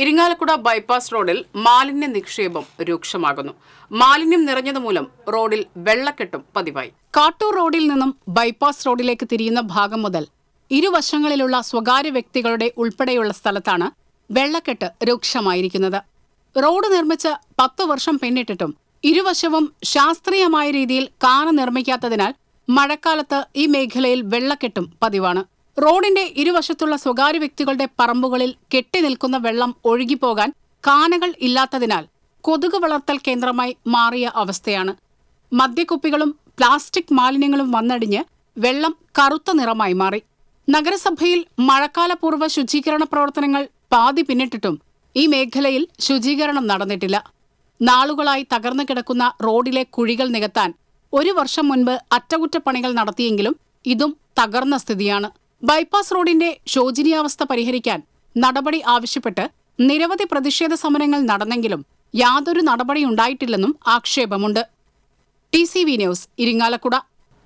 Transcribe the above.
Irinjalakuda bypass റോഡിൽ മാലിന്യ നിക്ഷേപം രൂക്ഷമാകുന്നു. മാലിന്യം നിറഞ്ഞതുമൂലം റോഡിൽ വെള്ളക്കെട്ടും പതിവായി. കാട്ടൂർ റോഡിൽ നിന്നും ബൈപ്പാസ് റോഡിലേക്ക് തിരിയുന്ന ഭാഗം മുതൽ ഇരുവശങ്ങളിലുള്ള സ്വകാര്യ വ്യക്തികളുടെ ഉൾപ്പെടെയുള്ള സ്ഥലത്താണ് വെള്ളക്കെട്ട് രൂക്ഷമായിരിക്കുന്നത്. റോഡ് നിർമ്മിച്ച് പത്തു വർഷം പിന്നിട്ടിട്ടും ഇരുവശവും ശാസ്ത്രീയമായ രീതിയിൽ കാറ് നിർമ്മിക്കാത്തതിനാൽ മഴക്കാലത്ത് ഈ മേഖലയിൽ വെള്ളക്കെട്ടും പതിവാണ്. റോഡിന്റെ ഇരുവശത്തുള്ള സ്വകാര്യ വ്യക്തികളുടെ പറമ്പുകളിൽ കെട്ടി നിൽക്കുന്ന വെള്ളം ഒഴുകിപ്പോകാൻ കാനകൾ ഇല്ലാത്തതിനാൽ കൊതുക് വളർത്തൽ കേന്ദ്രമായി മാറിയ അവസ്ഥയാണ്. മദ്യക്കുപ്പികളും പ്ലാസ്റ്റിക് മാലിന്യങ്ങളും വന്നടിഞ്ഞ് വെള്ളം കറുത്ത നിറമായി മാറി. നഗരസഭയിൽ മഴക്കാലപൂർവ ശുചീകരണ പ്രവർത്തനങ്ങൾ പാതി പിന്നിട്ടിട്ടും ഈ മേഖലയിൽ ശുചീകരണം നടന്നിട്ടില്ല. നാളുകളായി തകർന്നു കിടക്കുന്ന റോഡിലെ കുഴികൾ നികത്താൻ ഒരു വർഷം മുൻപ് അറ്റകുറ്റപ്പണികൾ നടത്തിയെങ്കിലും ഇതും തകർന്ന സ്ഥിതിയാണ്. ബൈപ്പാസ് റോഡിന്റെ ശോചനീയാവസ്ഥ പരിഹരിക്കാൻ നടപടി ആവശ്യപ്പെട്ട് നിരവധി പ്രതിഷേധ സമരങ്ങൾ നടന്നെങ്കിലും യാതൊരു നടപടിയുണ്ടായിട്ടില്ലെന്നും ആക്ഷേപമുണ്ട്. T C V news Irinjalakuda.